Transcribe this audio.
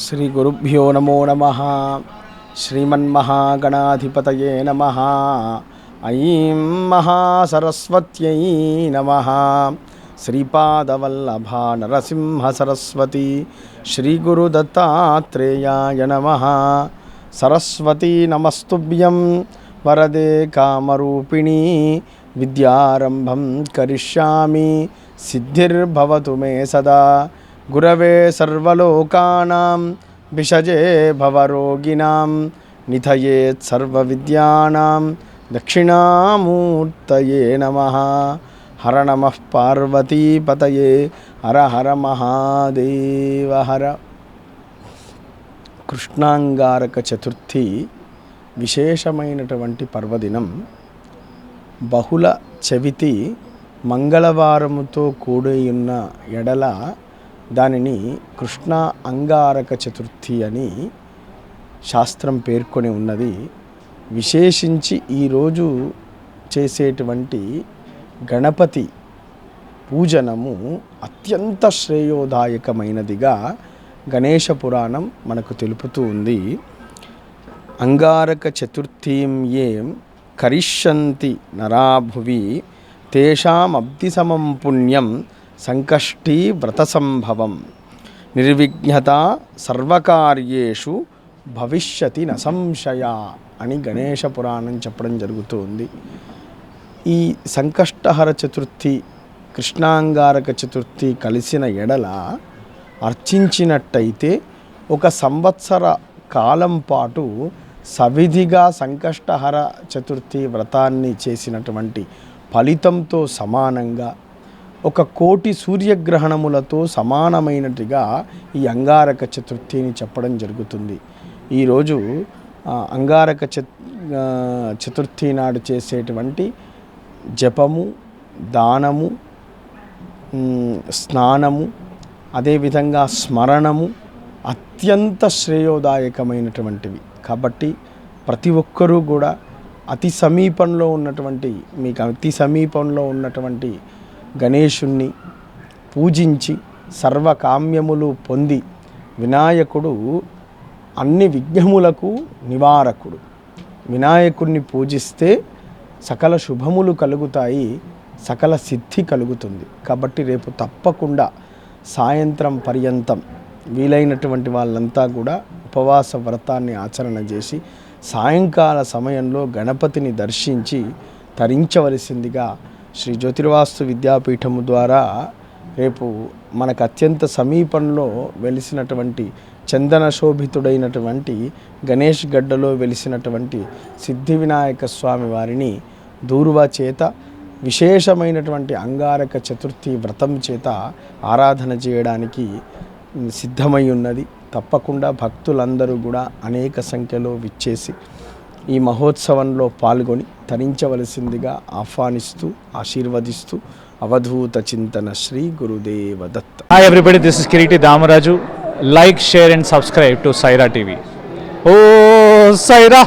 శ్రీ గురుభ్యో నమో నమ. శ్రీమన్మహాగణాధిపతయే నమ. ఐం మహాసరస్వత్యై నమ. శ్రీపాదవల్లభా నరసింహ సరస్వతి శ్రీగురుదత్తాత్రేయాయ నమ. సరస్వతీ నమస్తుభ్యం వరదే కామరూపిణీ విద్యారంభం కరిష్యామి. సిద్ధిర్భవతు మే సదా. గురవే సర్వలోకానాం విషజే భవరోగిణాం నిధయేత్ సర్వవిద్యానాం దక్షిణామూర్తయే నమ. హర నమ పార్వతీపతయే హర హర మహాదేవ హర. కృష్ణాంగారక చతుర్థి విశేషమైనటువంటి పర్వదినం. బహుళ చవితి మంగళవారముతో కూడి ఉన్న ఎడల దానిని కృష్ణ అంగారక చతుర్థి అని శాస్త్రం పేర్కొని ఉన్నది. విశేషించి ఈరోజు చేసేటువంటి గణపతి పూజనము అత్యంత శ్రేయోదాయకమైనదిగా గణేష పురాణం మనకు తెలుపుతూ ఉంది. అంగారక చతుర్థీం ఏం కరిష్యంతి నరాభువి తేషామబ్ది సమం పుణ్యం సంకష్టీ వ్రత సంభవం నిర్విఘ్నత సర్వకార్యేషు భవిష్యతి న సంశయ అని గణేష పురాణం చెప్పడం జరుగుతుంది. ఈ సంకష్టహర చతుర్థి కృష్ణాంగారక చతుర్థి కలిసిన ఎడల అర్చించినట్టయితే ఒక సంవత్సర కాలం పాటు సవిధిగా సంకష్టహర చతుర్థి వ్రతాన్ని చేసినటువంటి ఫలితంతో సమానంగా ఒక కోటి సూర్యగ్రహణములతో సమానమైనట్టుగా ఈ అంగారక చతుర్థిని చెప్పడం జరుగుతుంది. ఈరోజు అంగారక చత్ చతుర్థి నాడు చేసేటువంటి జపము దానము స్నానము అదేవిధంగా స్మరణము అత్యంత శ్రేయోదాయకమైనటువంటివి. కాబట్టి ప్రతి ఒక్కరూ కూడా అతి సమీపంలో ఉన్నటువంటి మీకు అతి సమీపంలో ఉన్నటువంటి గణేశుణ్ణి పూజించి సర్వకామ్యములు పొంది వినాయకుడు అన్ని విఘ్నములకు నివారకుడు. వినాయకుడిని పూజిస్తే సకల శుభములు కలుగుతాయి సకల సిద్ధి కలుగుతుంది. కాబట్టి రేపు తప్పకుండా సాయంత్రం పర్యంతం వీలైనటువంటి వాళ్ళంతా కూడా ఉపవాస వ్రతాన్ని ఆచరణ చేసి సాయంకాల సమయంలో గణపతిని దర్శించి తరించవలసిందిగా శ్రీ జ్యోతిర్వాస్తు విద్యాపీఠము ద్వారా రేపు మనకు అత్యంత సమీపంలో వెలిసినటువంటి చందన శోభితుడైనటువంటి గణేష్ గడ్డలో వెలిసినటువంటి సిద్ధి వినాయక స్వామి వారిని దూర్వా చేత విశేషమైనటువంటి అంగారక చతుర్థి వ్రతం చేత ఆరాధన చేయడానికి సిద్ధమై ఉన్నది. తప్పకుండా భక్తులందరూ కూడా అనేక సంఖ్యలో విచ్చేసి ఈ మహోత్సవంలో పాల్గొని తరించవలసిందిగా ఆహ్వానిస్తూ ఆశీర్వదిస్తూ అవధూత చింతన శ్రీ గురుదేవ Datta hi everybody this is Kireeti Damaraju like share and subscribe to Saira TV oh Sye Raa